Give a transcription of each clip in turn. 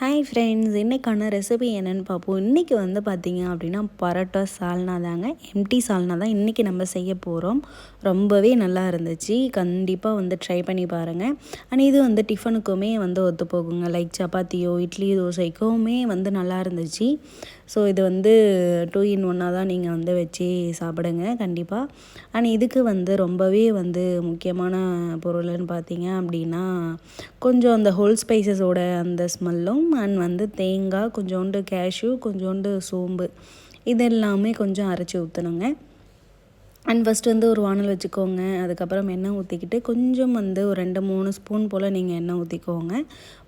Hi friends இன்றைக்கான recipe என்னென்னு பார்ப்போம். இன்றைக்கி வந்து பார்த்திங்க அப்படின்னா பரோட்டா சால்னா தாங்க. எம்டி சால்னா தான் இன்றைக்கி நம்ம செய்ய போகிறோம் ரொம்பவே நல்லா இருந்துச்சு. கண்டிப்பாக வந்து ட்ரை பண்ணி பாருங்கள் அண்ட் இது வந்து டிஃபனுக்குமே வந்து ஒத்து போகுங்க லைக் சப்பாத்தியோ இட்லி தோசைக்குமே வந்து நல்லா இருந்துச்சு. ஸோ இது வந்து டூ இன் ஒன்னாக தான் நீங்கள் வந்து வச்சு சாப்பிடுங்க கண்டிப்பாக அண்ட் இதுக்கு வந்து ரொம்பவே வந்து முக்கியமான பொருள்னு பார்த்தீங்க அப்படின்னா கொஞ்சம் அந்த ஹோல் ஸ்பைசஸோட அந்த ஸ்மெல்லும் அண்ட் வந்து தேங்காய் கொஞ்சோண்டு கேஷ்யூ கொஞ்சோண்டு சோம்பு. இதெல்லாமே கொஞ்சம் அரைச்சி ஊற்றணுங்க அண்ட் ஃபஸ்ட்டு வந்து ஒரு வானல் வச்சுக்கோங்க. அதுக்கப்புறம் எண்ணெய் ஊற்றிக்கிட்டு கொஞ்சம் வந்து ஒரு ரெண்டு மூணு ஸ்பூன் போல் நீங்கள் எண்ணெய் ஊற்றிக்கோங்க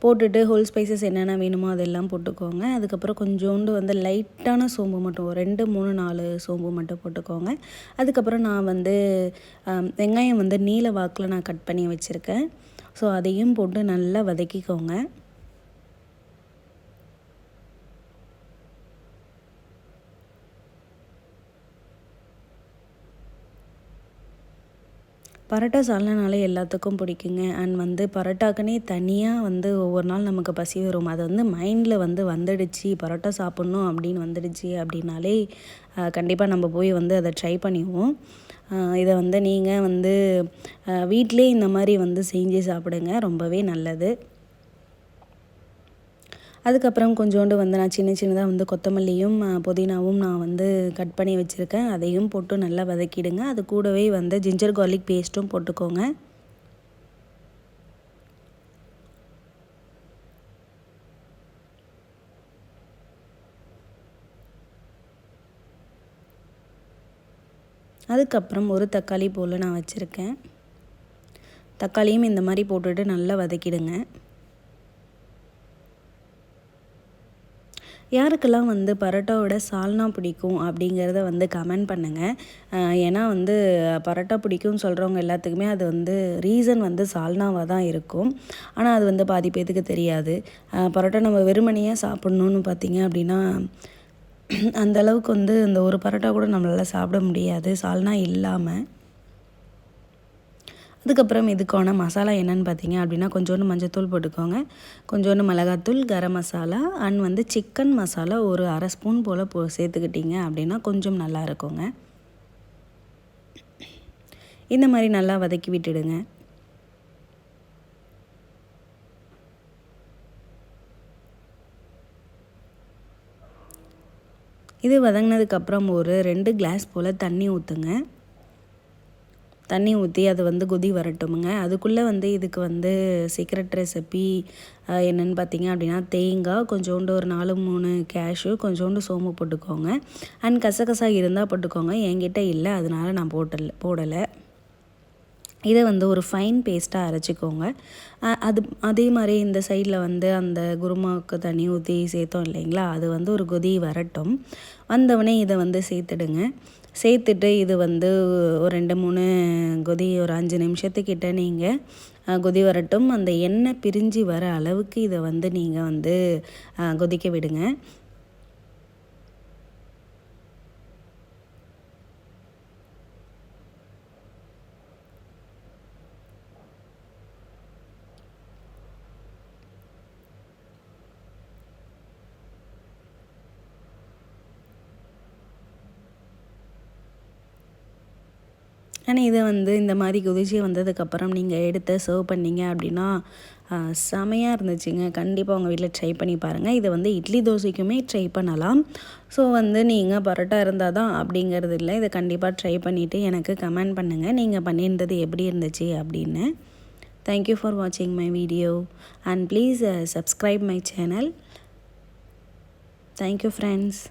போட்டுட்டு ஹோல் ஸ்பைசஸ் என்னென்ன வேணுமோ அதெல்லாம் போட்டுக்கோங்க. அதுக்கப்புறம் கொஞ்சோண்டு வந்து லைட்டான சோம்பு மட்டும் ரெண்டு மூணு நாலு சோம்பு மட்டும் போட்டுக்கோங்க. அதுக்கப்புறம் நான் வந்து வெங்காயம் வந்து நீல வாக்கில் நான் கட் பண்ணி வச்சுருக்கேன். ஸோ அதையும் போட்டு நல்லா வதக்கிக்கோங்க. பரோட்டா சால்னாலே எல்லாத்துக்கும் பிடிக்குங்க. அண்ட் வந்து பரோட்டாக்குனே தனியாக வந்து ஒவ்வொரு நாள் நமக்கு பசி வரும். அது வந்து மைண்டில் வந்து வந்துடுச்சு. பரோட்டா சாப்பிட்ணும் அப்படின்னு வந்துடுச்சு அப்படின்னாலே கண்டிப்பாக நம்ம போய் வந்து அதை ட்ரை பண்ணிடுவோம். இதை வந்து நீங்கள் வந்து வீட்டிலே இந்த மாதிரி வந்து செஞ்சு சாப்பிடுங்க. ரொம்பவே நல்லது. அதுக்கப்புறம் கொஞ்சோண்டு வந்து நான் சின்ன சின்னதாக வந்து கொத்தமல்லியும் புதினாவும் நான் வந்து கட் பண்ணி வச்சுருக்கேன். அதையும் போட்டு நல்லா வதக்கிடுங்க. அது கூடவே வந்து ஜிஞ்சர் கார்லிக் பேஸ்ட்டும் போட்டுக்கோங்க. அதுக்கப்புறம் ஒரு தக்காளி போல் நான் வச்சுருக்கேன். தக்காளியும் இந்த மாதிரி போட்டுட்டு நல்லா வதக்கிடுங்க. யாருக்கெல்லாம் வந்து பரோட்டாவோட சால்னா பிடிக்கும் அப்படிங்கிறத வந்து கமெண்ட் பண்ணுங்கள் ஏன்னா வந்து பரோட்டா பிடிக்கும்னு சொல்கிறவங்க எல்லாத்துக்குமே அது வந்து ரீசன் வந்து சால்னாவாக தான் இருக்கும். ஆனால் அது வந்து பாதி பேத்துக்கு தெரியாது. பரோட்டா நம்ம வெறுமனையாக சாப்பிட்ணுன்னு பார்த்தீங்க அப்படின்னா அந்தளவுக்கு வந்து இந்த ஒரு பரோட்டா கூட நம்மளால் சாப்பிட முடியாது. சால்னா இல்லாமல் அதுக்கப்புறம் இதுக்கான மசாலா என்னென்னு பார்த்தீங்க அப்படின்னா கொஞ்சோண்டு மஞ்சத்தூள் போட்டுக்கோங்க. கொஞ்சோண்டு மிளகாத்தூள் கரம் மசாலா அண்ட் வந்து சிக்கன் மசாலா ஒரு அரை ஸ்பூன் போல் போ சேர்த்துக்கிட்டிங்க அப்படின்னா கொஞ்சம் நல்லா இருக்குங்க. இந்த மாதிரி நல்லா வதக்கி விட்டுடுங்க. இது வதங்கினதுக்கப்புறம் ஒரு ரெண்டு கிளாஸ் போல் தண்ணி ஊற்றுங்க தண்ணி ஊற்றி அது வந்து கொதி வரட்டுமுங்க. அதுக்குள்ளே வந்து இதுக்கு வந்து சீக்ரெட் ரெசிபி என்னென்னு பார்த்தீங்க அப்படின்னா தேங்காய் கொஞ்சோண்டு ஒரு நாலு மூணு கேஷு கொஞ்சோண்டு சோம்பு போட்டுக்கோங்க. அண்ட் கசகசா இருந்தால் போட்டுக்கோங்க. என்கிட்ட இல்லை அதனால் நான் போட்டல போடலை. இதை வந்து ஒரு ஃபைன் பேஸ்ட்டாக அரைச்சிக்கோங்க. அது அதே மாதிரி இந்த சைடில் வந்து அந்த குருமாவுக்கு தண்ணி ஊற்றி சேர்த்தோம் இல்லைங்களா? அது வந்து ஒரு கொதி வரட்டும். வந்தவொடனே இதை வந்து சேர்த்துடுங்க. சேர்த்துட்டு இது வந்து ஒரு ரெண்டு மூணு கொதி ஒரு அஞ்சு நிமிஷத்துக்கிட்ட நீங்கள் கொதி வரட்டும். அந்த எண்ணெய் பிரிஞ்சு வர அளவுக்கு இதை வந்து நீங்கள் வந்து கொதிக்க விடுங்க. ஆனால் இதை வந்து இந்த மாதிரி குதிச்சு வந்ததுக்கப்புறம் நீங்கள் எடுத்து சர்வ் பண்ணிங்க அப்படின்னா செமையாக இருந்துச்சுங்க. கண்டிப்பாக உங்கள் வீட்டில் ட்ரை பண்ணி பாருங்கள் இதை வந்து இட்லி தோசைக்குமே ட்ரை பண்ணலாம். ஸோ வந்து நீங்கள் பரோட்டா இருந்தால் தான் அப்படிங்கிறது இல்லை. இதை கண்டிப்பாக ட்ரை பண்ணிவிட்டு எனக்கு கமெண்ட் பண்ணுங்கள் நீங்கள் பண்ணியிருந்தது எப்படி இருந்துச்சு அப்படின்னு. தேங்க்யூ ஃபார் வாட்சிங் my video and please subscribe my channel thank you friends